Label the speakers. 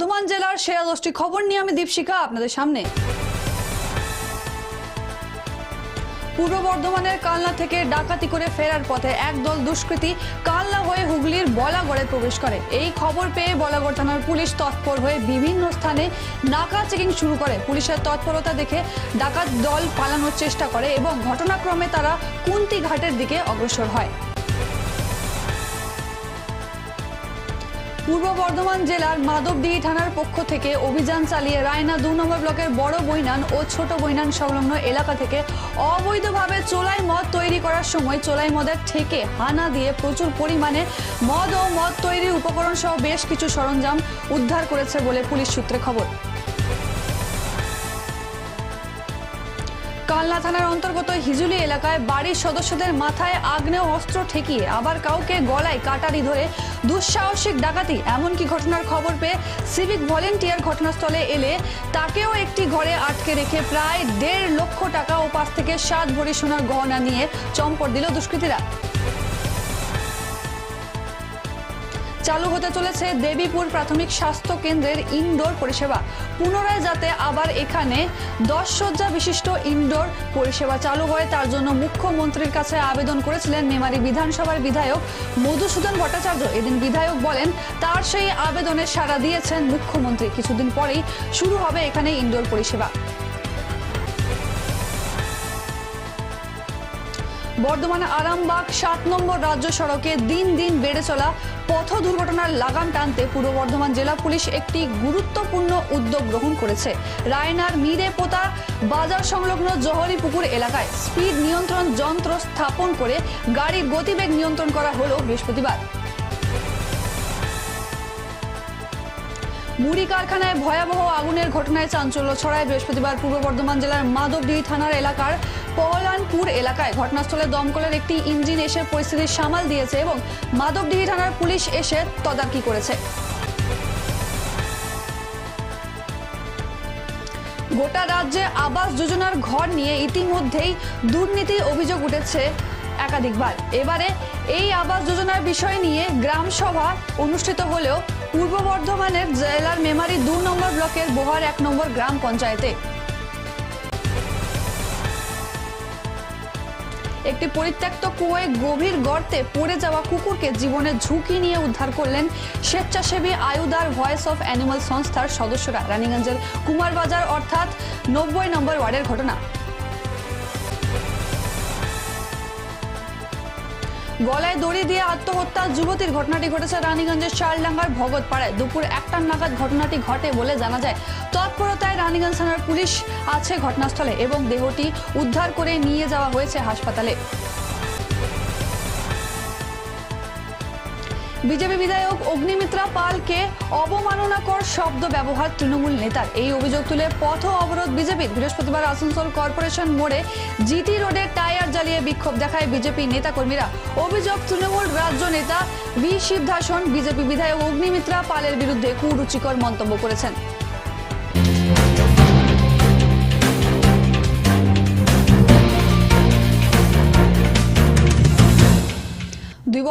Speaker 1: দশটি খবর নিয়ে আমি দীপশিখা আপনাদের সামনে। পূর্ব বর্ধমানের কালনা থেকে ডাকাতি করে ফেরার পথে একদল দুষ্কৃতী কালনা হয়ে হুগলির বলাগড়ে প্রবেশ করে। এই খবর পেয়ে বলাগড় থানার পুলিশ তৎপর হয়ে বিভিন্ন স্থানে নাকা চেকিং শুরু করে। পুলিশের তৎপরতা দেখে ডাকাত দল পালানোর চেষ্টা করে এবং ঘটনাক্রমে তারা কুন্তি ঘাটের দিকে অগ্রসর হয়। পূর্ব বর্ধমান জেলার মাধবডিহি থানার পক্ষ থেকে অভিযান চালিয়ে রায়না দু নম্বর ব্লকের বড় বৈনান ও ছোট বৈনান সংলগ্ন এলাকা থেকে অবৈধভাবে চোলাই মদ তৈরি করার সময় চোলাই মদের ঠেকে হানা দিয়ে প্রচুর পরিমাণে মদ ও মদ তৈরির উপকরণ সহ বেশ কিছু সরঞ্জাম উদ্ধার করেছে বলে পুলিশ সূত্রে খবর। কালনা থানার অন্তর্গত হিজুলি এলাকায় বাড়ির সদস্যদের মাথায় আগ্নেয় অস্ত্র ঠেকিয়ে আবার কাউকে গলায় কাটারি ধরে দুঃসাহসিক ডাকাতি। এমনকি ঘটনার খবর পেয়ে সিভিক ভলেন্টিয়ার ঘটনাস্থলে এলে তাকেও একটি ঘরে আটকে রেখে প্রায় দেড় লক্ষ টাকা ও পাঁচ থেকে সাত ভরি সোনার গহনা নিয়ে চম্পট দিল দুষ্কৃতীরা। চালু হতে চলেছে দেবীপুর প্রাথমিক স্বাস্থ্য কেন্দ্রের ইনডোর পরিষেবা। পুনরায় যাতে আবার এখানে দশ শয্যা বিশিষ্ট ইনডোর পরিষেবা চালু হয়, তার জন্য মুখ্যমন্ত্রীর কাছে আবেদন করেছিলেন মেমারি বিধানসভার বিধায়ক মধুসূদন ভট্টাচার্য। এদিন বিধায়ক বলেন, তার সেই আবেদনে সাড়া দিয়েছেন মুখ্যমন্ত্রী। কিছুদিন পরেই শুরু হবে এখানে ইনডোর পরিষেবা। বর্ধমান আরামবাগ, সাত নম্বর রাজ্য সড়কে দিন দিন বেড়ে চলা পথ দুর্ঘটনার লাগাম টানতে পূর্ব বর্ধমান জেলা পুলিশ একটি গুরুত্বপূর্ণ উদ্যোগ গ্রহণ করেছে। রায়নার মিরে পোতা বাজার সংলগ্ন জহরি পুকুর এলাকায় স্পিড নিয়ন্ত্রণ যন্ত্র স্থাপন করে গাড়ির গতিবেগ নিয়ন্ত্রণ করা হলো বৃহস্পতিবার। মুড়ি কারখানায় ভয়াবহ আগুনের ঘটনায় চাঞ্চল্য ছড়ায় বৃহস্পতিবার পূর্ব বর্ধমান জেলার মাধবডিহি থানার এলাকার পহলানপুর এলাকায় ঘটনাস্থলে দমকলের একটি ইঞ্জিন এসে পরিস্থিতি সামাল দিয়েছে এবং মাধবডিহি থানার পুলিশ এসে তদারকি করেছে। গোটা রাজ্যে আবাস যোজনার ঘর নিয়ে ইতিমধ্যেই দুর্নীতির অভিযোগ উঠেছে একাধিকবার। এবারে এই আবাস যোজনার বিষয় নিয়ে গ্রাম সভা অনুষ্ঠিত হলেও পূর্ব বর্ধমানের জেলার মেমারি দু নম্বর ব্লকের বোহার এক নম্বর গ্রাম পঞ্চায়েতে। একটি পরিত্যক্ত কুয়োয় গভীর গর্তে পড়ে যাওয়া কুকুরকে জীবনের ঝুঁকি নিয়ে উদ্ধার করলেন স্বেচ্ছাসেবী আয়ুদার ভয়েস অফ অ্যানিমাল সংস্থার সদস্যরা। রানীগঞ্জের কুমারবাজার অর্থাৎ নব্বই নম্বর ওয়ার্ডের ঘটনা। গলায় দড়ি দিয়ে আত্মহত্যা, যুবতীর ঘটনাটি ঘটেছে রানীগঞ্জের শালডাঙ্গার ভগতপাড়ায় দুপুর একটার নাগাদ ঘটনাটি ঘটে বলে জানা যায়। তৎপরতায় রানীগঞ্জ থানার পুলিশ আছে ঘটনাস্থলে এবং দেহটি উদ্ধার করে নিয়ে যাওয়া হয়েছে হাসপাতালে। বিজেপি বিধায়ক অগ্নিমিত্রা পালকে অবমাননাকর শব্দ ব্যবহার তৃণমূল নেতার। এই অভিযোগ তুলে পথ অবরোধ বিজেপির। বৃহস্পতিবার আসানসোল কর্পোরেশন মোড়ে জিটি রোডে টায়ার জ্বালিয়ে বিক্ষোভ দেখায় বিজেপি নেতাকর্মীরা। অভিযোগ, তৃণমূল রাজ্য নেতা বি সিদ্ধাসন বিজেপি বিধায়ক অগ্নিমিত্রা পালের বিরুদ্ধে কুরুচিকর মন্তব্য করেছেন।